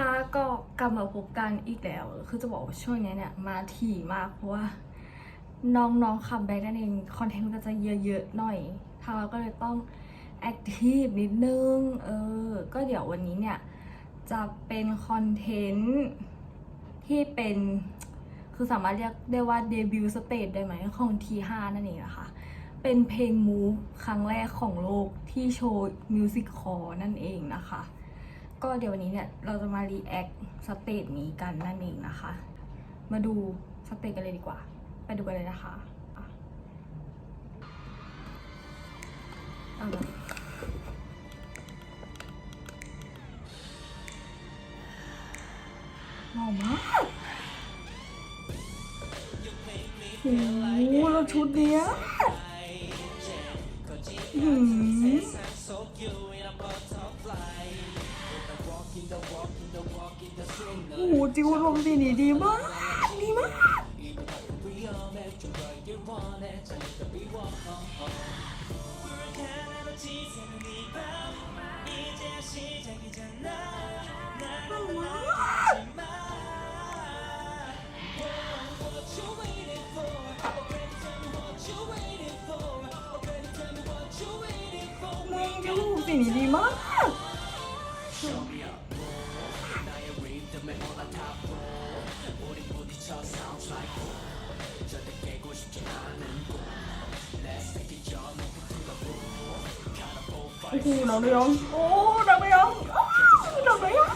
คะก็กลับมาพบกันอีกแล้ว คือจะบอกว่าช่วงนี้เนี่ยมาถี่มากเพราะว่าน้องๆคัมแบ็กนั่นเองคอนเทนต์ก็จะเยอะๆหน่อยทางเราก็เลยต้องแอคทีฟนิดนึง เออ ก็เดี๋ยววันนี้เนี่ย จะเป็นคอนเทนต์ที่เป็น คือสามารถเรียกได้ว่าเดบิวต์สเตจได้ไหมของ T5 นั่นเองนะคะเป็นเพลงมูฟครั้งแรกของโลกที่โชว์มิวสิกคอร์นั่นเองนะคะ ก็เดี๋ยววันนี้เนี่ยเราจะมารีแอคสเตจนี้กันนั่นเองนะคะ มาดูสเตจกันเลยดีกว่า ไปดูกันเลยนะคะเอาลยหล่อมากโอ้โหแล้วชุดเนี้ยอื้อหือ โอ้โหจิวลมสีนี้ดีมากดีมากมึงจิวลมสีนี้ดีมาก โอ้โหน้องเรียงโอ้น้องเรียอ้าวน้องเรียง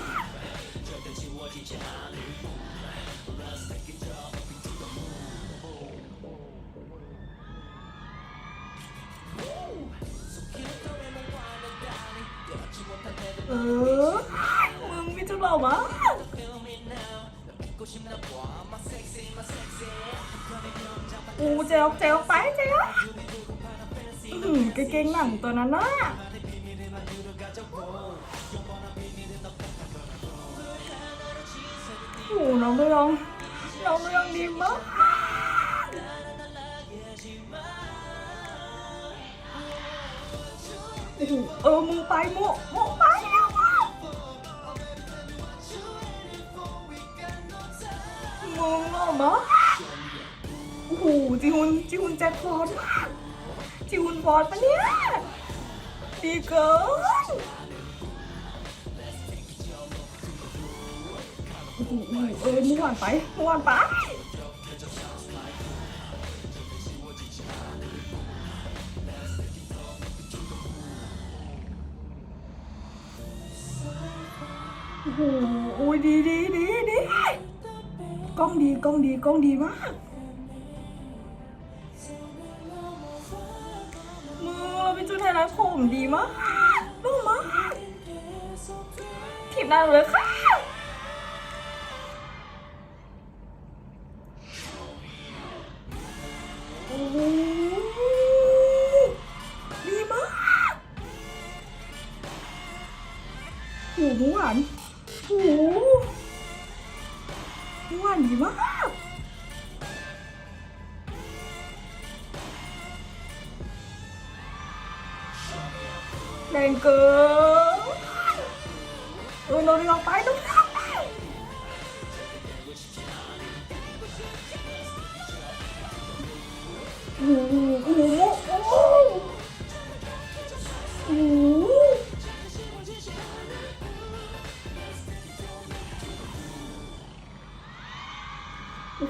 เออ มึงมีจุดหล่อมากโอ้เจลเจลไปเจลอื้อหือกาเก่งหนังตัวนั้นน่ะ หน้องเรืองน้องเรืองดีมากอ้โหเออมูไปมูมูไปแล้วอะมึงหล่อมากโอ้โหจิฮุนจิฮุนแจ็คพอตมากจิฮุนฟอร์ดปะเนี่ยดีเกิน เออม่วนไปม่วนไปโอ้โหโอ้ยดีดีดีดีกล้องดีกล้องดีกล้องดีมากมือเราเป็นจุดไฮไลท์ผมดีมากนุ่มมากถีบได้เลยค่ะ อ้โหดีมากโอ้โหหวานโอ้โหหวานดีมากแรงเกินเออเราเรียกไปต้องทำ โอ้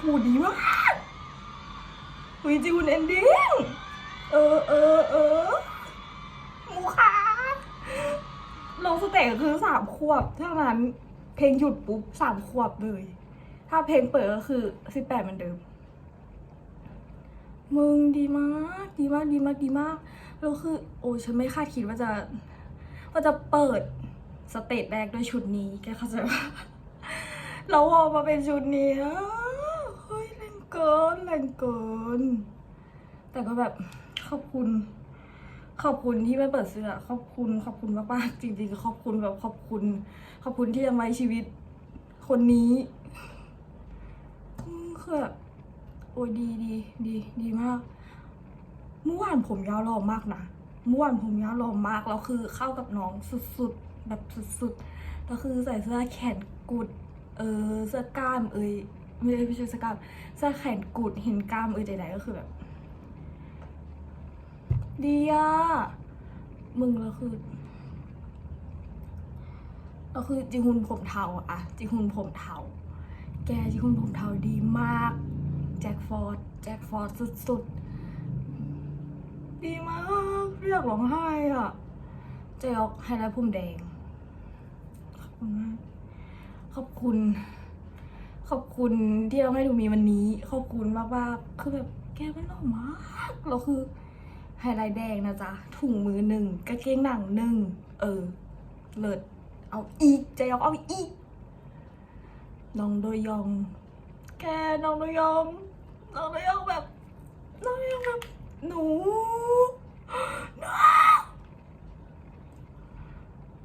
โหดีมากวิจิวันเอนดิ้งเออเออเออหมูขาลงสเตจก็คือสามขวบเท่านั้น เพลงหยุดปุ๊บสามขวบเลย ถ้าเพลงเปิดก็คือสิบแปดเหมือนเดิม มึงดีมากดีมากดีมากดีมากแล้วคือ โอ้ฉันไม่คาดคิดว่าจะว่าจะเปิดสเตจแรกด้วยชุดนี้แกเข้าใจปะเราพอมาเป็นชุดนี้เฮ้ยแรงเกินแรงเกิน แต่ก็แบบขอบคุณ ขอบคุณที่ไม่เปิดเสื้อขอบคุณขอบคุณมากๆจริงๆขอบคุณแบบขอบคุณ ขอบคุณที่ยังไว้ชีวิตคนนี้คือแบบ โอ้ยดีดีดีดีมากเมื่อวานผมยาวหล่อมากนะเมื่อวานผมยาวหล่อมากแล้วคือเข้ากับน้องสุดๆแบบสุดๆแล้วคือใส่เสื้อแขนกุด เออเสื้อกล้ามเอ้ยไม่ใช่ไม่ใช่เสื้อกล้ามเสื้อแขนกุดเห็นกล้ามเอ้ยใดๆก็คือแบบดีอะมึงแล้วคือก็คือจิฮุนผมเทาอะจิฮุนผมเทา แกจิฮุนผมเทาดีมาก แจ็คฟอร์ดแจ็คฟอร์ดสุดๆ ดีมากไม่อยากร้องไห้อะเจยอกไฮไลท์ผมแดง ขอบคุณมากขอบคุณ ขอบคุณที่เราให้ดูมีวันนี้ ขอบคุณมากๆคือแบบแกมันหล่อมากเราคือไฮไลท์แดงนะจ๊ะ ถุงมือหนึ่งกางเกงหนังหนึ่งเออ เลิศเอาอีกเจยอกเอาอีกน้องโดยอง แกน้องโดยอง น้องโดยองแบบน้องโดยองแบบหนูหนู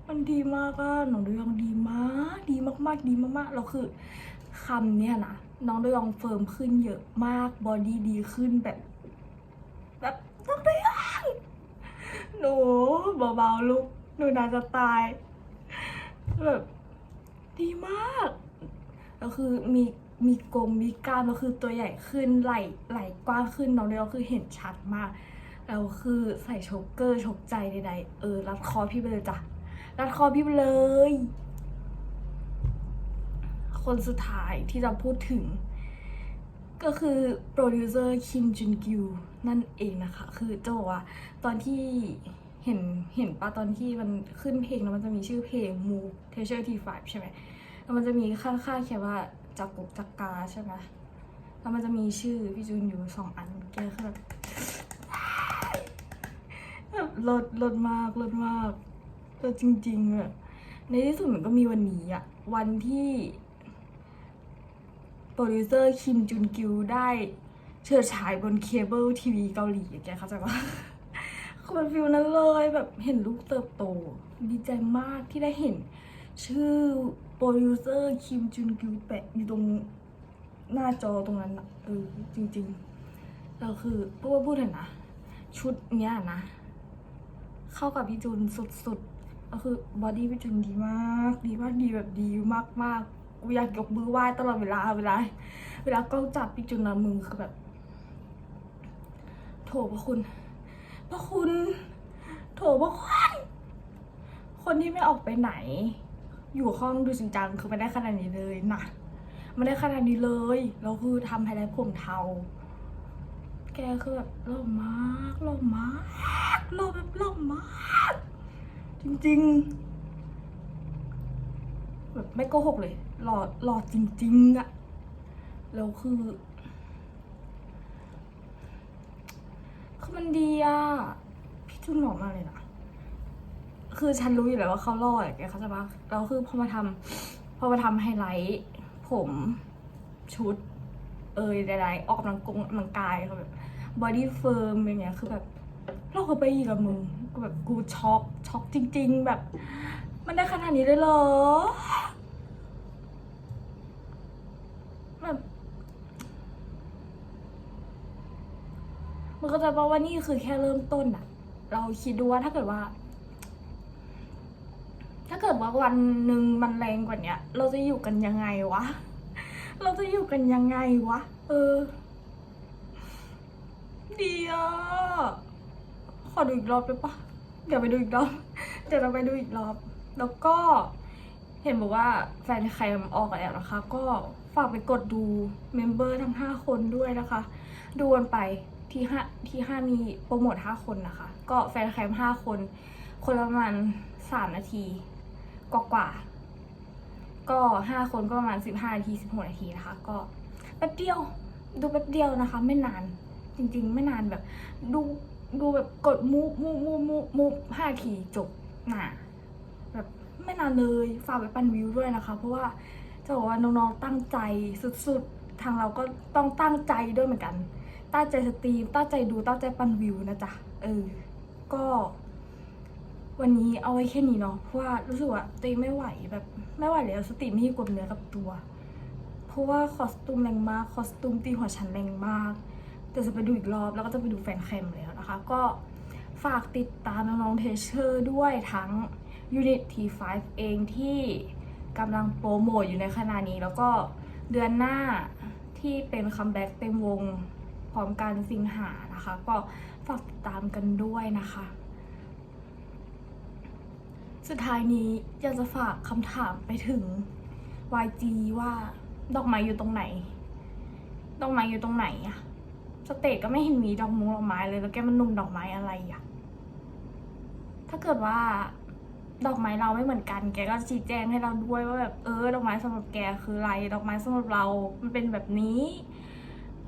มันดีมากอะน้องดยองดีมากดีมากๆดีมากๆเราคือคำเนี่ยนะน้องดยองเฟิร์มขึ้นเยอะมากบอดี้ดีขึ้นแบบ แบบน้องดยองหนูเบาๆลูกหนูน่าจะตายแบบดีมากแล้วคือมี มีกลมมีกล้ามแล้วคือตัวใหญ่ขึ้นไหล่ไหล่กว้างขึ้นน้องเดียวคือเห็นชัดมากแล้วคือใส่โชกเกอร์โชกใจใดๆเออรัดคอพี่ไปเลยจ้ะรัดคอพี่ไปเลย คนสุดท้ายที่จะพูดถึง ก็คือโปรดิวเซอร์คิมจุนกิวนั่นเองนะคะ คือจะบอกว่าตอนที่เห็นเห็นปะตอนที่มันขึ้นเพลงแล้วมันจะมีชื่อเพลง Move Treasure T5 ใช่ไหมแล้วมันจะมีข้างๆเขียนว่า จักกุกจักกาใช่ไหมแล้วมันจะมีชื่อพี่จูนอยู่สองอันแกคือแบบแบบลดลดมากลดมากลดจริงๆอะในที่สุดมันก็มีวันนี้อะวันที่โปรดิวเซอร์คิมจุนกิวได้เชิดฉายบนเคเบิลทีวีเกาหลีอะแกเข้าใจปะคือมันฟิลนั้นเลยแบบเห็นลูกเติบโต ดีใจมากที่ได้เห็นชื่อ โปรดิวเซอร์คิมจุนกิวแปะอยู่ตรงหน้าจอตรงนั้นอะเออจริงๆเราคือพูดว่าพูดเถอะนะ ชุดเนี้ยนะ เข้ากับพี่จุนสุดๆก็คือบอดี้พี่จุนดีมาก ดีมากดีแบบดีมากๆกูอยากยกมือไหว้ตลอดเวลาเวลา เวลากล้องจับพี่จุนนะมือคือแบบโถพระคุณพระคุณ โถพระคุณ คนที่ไม่ออกไปไหน อยู่ห้องดูจริงจังคือไม่ได้ขนาดนี้เลยนะไม่ได้ขนาดนี้เลยแล้วคือทำไฮไลท์ผมเทา แกคือแบบหล่อมากหล่อมากหล่อแบบหล่อมาก จริงๆแบบไม่โกหกเลยหล่อหล่อจริงๆอะแล้วคือคือมันดีอะพี่จุนหล่อมากเลยนะ คือฉันรู้อยู่แล้วว่าเขาหล่ออย่างเงี้ยเขาจะปะแล้วคือพอมาทำพอมาทำไฮไลท์ผมชุด เอยใดๆออกกำลังกงกำลังกายเขาแบบบอดี้เฟิร์มอย่างเงี้ยคือแบบเราก็ไปอีกกับมึงก็แบบกูช็อกช็อกจริง ๆ แบบ มันได้ขนาดนี้เลยเหรอแบบมันก็จะบอกว่านี่คือแค่เริ่มต้นอะเราคิดดูว่าถ้าเกิดว่า ถ้าเกิดว่าวันหนึ่งมันแรงกว่าเนี้ย เราจะอยู่กันยังไงวะ เราจะอยู่กันยังไงวะ เออ ดีอะ ขอดูอีกรอบได้ปะเดี๋ยวไปดูอีกรอบ เดี๋ยวเราไปดูอีกรอบ แล้วก็เห็นบอกว่าแฟนใครออกแล้วนะคะ ก็ฝากไปกดดูเมมเบอร์ทั้ง 5 คนด้วยนะคะ ดูกันไปที่ห้าที่ห้ามีโปรโมท5คนนะคะ ก็แฟนแคม5คน คนละประมาณ3นาที กว่าๆก็5คนก็ประมาณ15นาที16นาทีนะคะ ก็แป๊บเดียว ดูแป๊บเดียวนะคะ ไม่นาน จริง ๆ ไม่นานแบบ ดูดูแบบกดมูฟมูฟมูฟมูฟมูฟห้าทีจบหนาแบบไม่นานเลยฝากไปปันวิวด้วยนะคะ เพราะว่าจะบอกว่าน้องๆตั้งใจสุดๆ ทางเราก็ต้องตั้งใจด้วยเหมือนกัน ตั้งใจสตรีมตั้งใจดูตั้งใจปันวิวนะจ๊ะเออก็ วันนี้เอาไว้แค่นี้เนาะเพราะว่ารู้สึกว่าตัวเองไม่ไหวแบบไม่ไหวแล้วสติไม่อยู่กับเนื้อกับตัว เพราะว่าคอสตูมแรงมากคอสตูมตีหัวฉันแรงมาก แต่จะไปดูอีกรอบแล้วก็จะไปดูแฟนแคมแล้วนะคะ ก็ฝากติดตามน้องๆเทเชอร์ด้วยทั้ง Unit T5 เองที่กำลังโปรโมทอยู่ในขณะนี้ แล้วก็เดือนหน้าที่เป็นคัมแบ็กเต็มวงพร้อมกันสิงหานะคะ ก็ฝากติดตามกันด้วยนะคะ สุดท้ายนี้อยากจะฝากคำถามไปถึง YG ว่าดอกไม้อยู่ตรงไหน ดอกไม้อยู่ตรงไหนอะสเตจก็ไม่เห็นมีดอกมุงดอกไม้เลยแล้วแกมันนุ่มดอกไม้อะไรอะถ้าเกิดว่าดอกไม้เราไม่เหมือนกัน แกก็ชี้แจงให้เราด้วยว่าแบบเออ ดอกไม้สำหรับแกคืออะไร ดอกไม้สำหรับเรา มันเป็นแบบนี้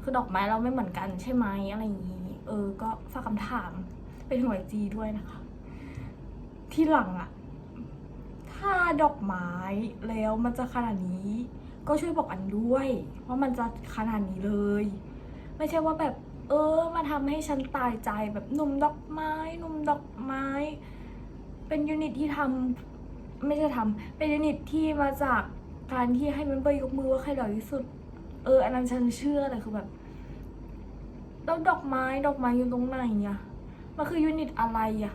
คือดอกไม้เราไม่เหมือนกันใช่ไหมอะไรอย่างนี้ เออ ก็ฝากคำถามเป็นหัวจีด้วยนะคะ ที่หลังอะ ถ้าดอกไม้แล้วมันจะขนาดนี้ ก็ช่วยบอกอันด้วยว่ามันจะขนาดนี้เลย ไม่ใช่ว่าแบบ เออมาทำให้ฉันตายใจแบบหนุ่มดอกไม้หนุ่มดอกไม้ เป็นยูนิตที่ทำไม่ใช่ทำเป็นยูนิตที่มาจากการที่ให้มันเบยกมือว่าใครหล่อที่สุด เอออันนั้นฉันเชื่อแต่คือแบบแล้วดอกไม้ดอกไม้อยู่ตรงไหนอะมันคือยูนิตอะไรอะ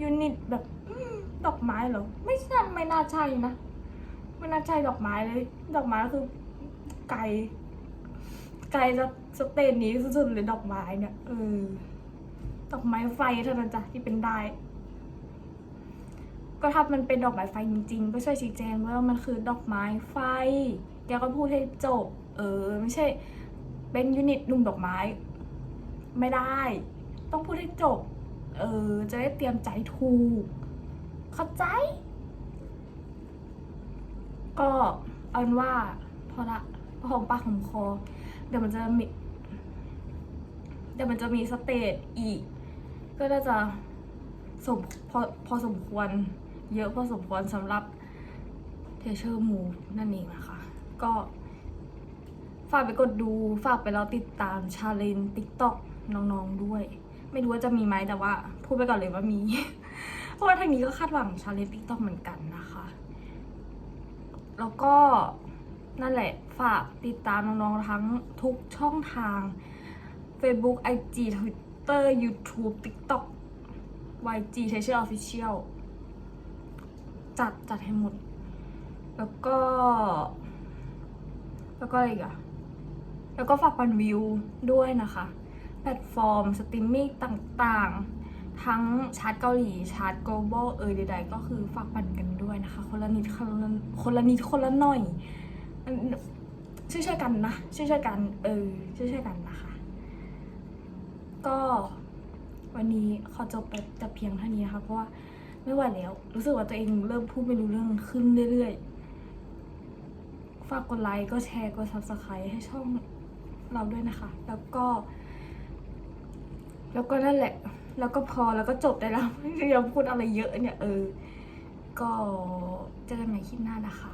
ยูนิตแบบ ดอกไม้เหรอ ไม่ใช่ไม่น่าใช่นะไม่น่าใช่ดอกไม้เลย ดอกไม้คือ ไกลไกลจะสเตนนี้สุดๆเลยดอกไม้เนี่ยเออดอกไม้ไฟเท่านั้นจ้ะที่เป็นได้ ก็ถ้ามันเป็นดอกไม้ไฟจริง ๆ ก็ช่วยชี้แจงวยว่ามันคือดอกไม้ไฟแกก็พูดให้จบ เออ ไม่ใช่ เป็นยูนิตนุ่มดอกไม้ ไม่ได้ ต้องพูดให้จบ เออ จะได้เตรียมใจถูก เข้าใจ ก็เอาเป็นว่า พอละพอหอมปากหอมคอ เดี๋ยวมันจะมี เดี๋ยวมันจะมีสเตจอีก ก็น่าจะสมพอพอสมควร เยอะพอสมควรสำหรับเทเชอร์มูนั่นเองนะคะ ก็ฝากไปกดดู ฝากไปแล้วติดตามชาเลนติ๊กต็อกน้องๆด้วย ไม่รู้ว่าจะมีไหมแต่ว่า พูดไปก่อนเลยว่ามี เพราะว่าทางนี้ก็คาดหวังชาเลนติ๊กต็อกเหมือนกันนะคะ แล้วก็นั่นแหละฝากติดตามน้องๆทั้งทุกช่องทาง Facebook IG Twitter YouTube TikTok YG t e a c h e r Official จัดจัดให้หมด แล้วก็ แล้วก็อะไรอีกอะแล้วก็ฝากปันวิวด้วยนะคะ แพลตฟอร์ม สตรีมมิ่งต่างๆ ทั้งชาร์ตเกาหลีชาร์ต global เอ่ยใดๆ ก็คือฝากปันกันด้วยนะคะ คนละนิดคนละคนละนิดคนละหน่อยช่วยๆกันนะช่วยๆกัน เออช่วยๆกันนะคะ ก็วันนี้ขอจบไปแต่เพียงเท่านี้นะคะเพราะว่าไม่ไหวแล้ว รู้สึกว่าตัวเองเริ่มพูดไม่รู้เรื่องขึ้นเรื่อยๆ ฝากกดไลค์ก็แชร์กด subscribe ให้ช่องเราด้วยนะคะ แล้วก็ แล้วก็นั่นแหละ แล้วก็พอแล้วก็จบได้แล้วไม่อยากพูดอะไรเยอะเนี่ยเออ ก็เจอกันใหม่คลิปหน้านะคะ